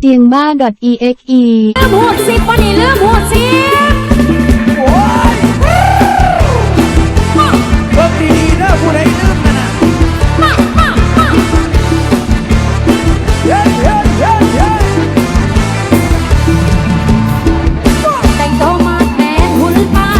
เตียงบ้า .exe แต่งตัวมาแทนหุ่นปาน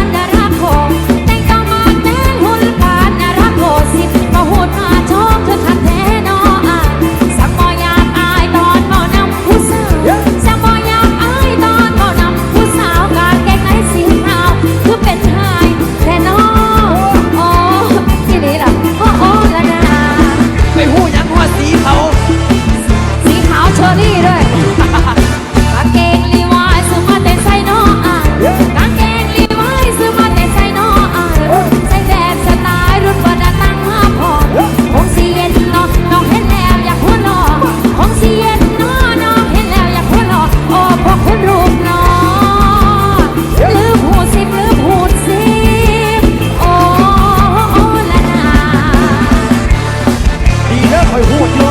ค่อยพูดเยอะ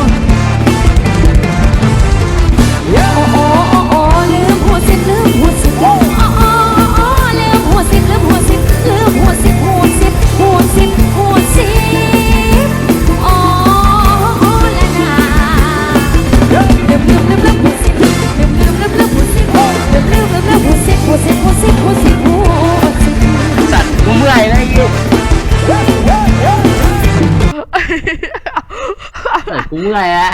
กูเมื่อยแล้ว